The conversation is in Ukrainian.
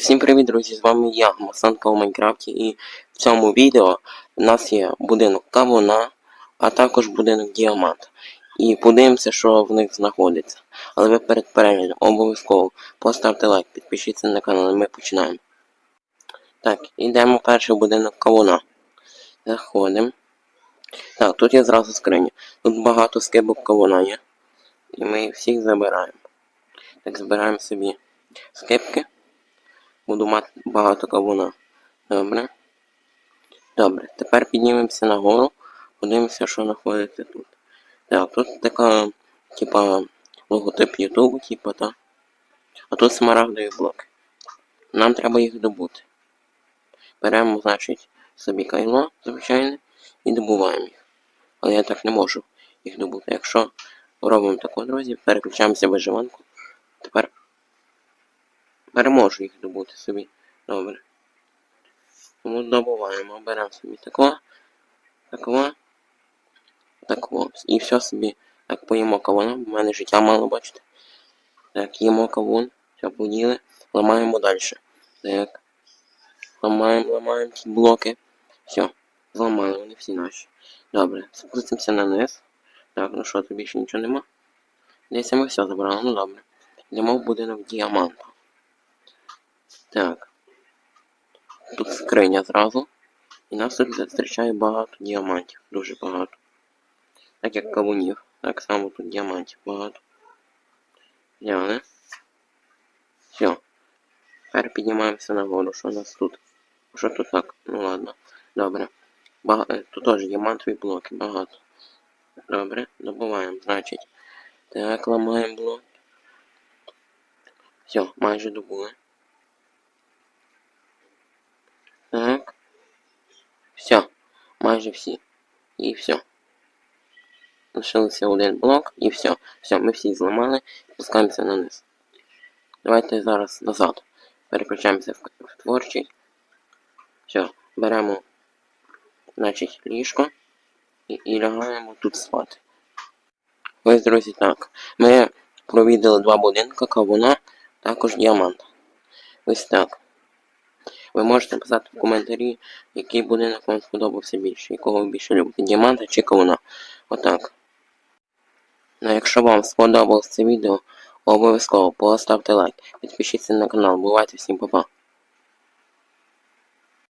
Всім привіт, друзі! З вами я, Масанка у Майнкрафті, і в цьому відео у нас є будинок кавуна, а також будинок діамант. І подивимося, що в них знаходиться. Але ви перед переглядом обов'язково поставте лайк, підпишіться на канал, і ми починаємо. Так, йдемо в перший будинок кавуна. Заходимо. Так, тут є зразу скриня. Тут багато скибок кавуна є. І ми їх всіх забираємо. Так, збираємо собі скипки. Буду мати багато кавуна. Добре. Добре. Тепер піднімемося нагору. Подивимося, що знаходиться тут. Так, тут така, типа, логотип Ютубу, типа, та. А тут смарагдові блоки. Нам треба їх добути. Беремо, значить, собі кайло, звичайне, і добуваємо їх. Але я так не можу їх добути. Якщо робимо таку, друзі, переключаємося в виживанку. Тепер переможу їх добути собі. Добре. Тому добуваємо, беремо собі такого, такого, такого. І все собі так поїмо кавуна, в мене життя мало бачите. Так, їмо кавун, все поділи, ламаємо далі. Так. Ламаємо, ламаємо ці блоки. Все, зламали вони всі наші. Добре, спустимося на низ. Так, ну що, тут більше нічого нема? Десь ми все забрали, ну добре. Йдемо в будинок діаманта. Так. Тут скриня зразу. І нас тут зустрічає багато діамантів. Дуже багато. Так як кавунів. Так само тут діамантів багато. Взяли. Все. Тепер піднімаємося нагору. Що у нас тут? Що тут так? Ну ладно. Добре. Бага... е, Тут теж діамантові блоки, багато. Добре, добуваємо, значить. Так, ламаємо блок. Все, майже добули. Так. Все. Майже всі. І все. Лишилося один блок і все. Все, ми всі зламали. Спускаємося на низ. Давайте зараз назад. Переключаємося в, в творчий. Все, беремо, значить, ліжко і, і лягаємо тут спати. Ось, друзі, так. Ми провідали два будинки, кавуна, також діамант. Ось так. Ви можете писати в коментарі, який будинок вам сподобався більше, якого ви більше любите, діаманта чи кавуна. Отак. Ну, якщо вам сподобалось це відео, обов'язково поставте лайк, підпишіться на канал. Бувайте всім па-па.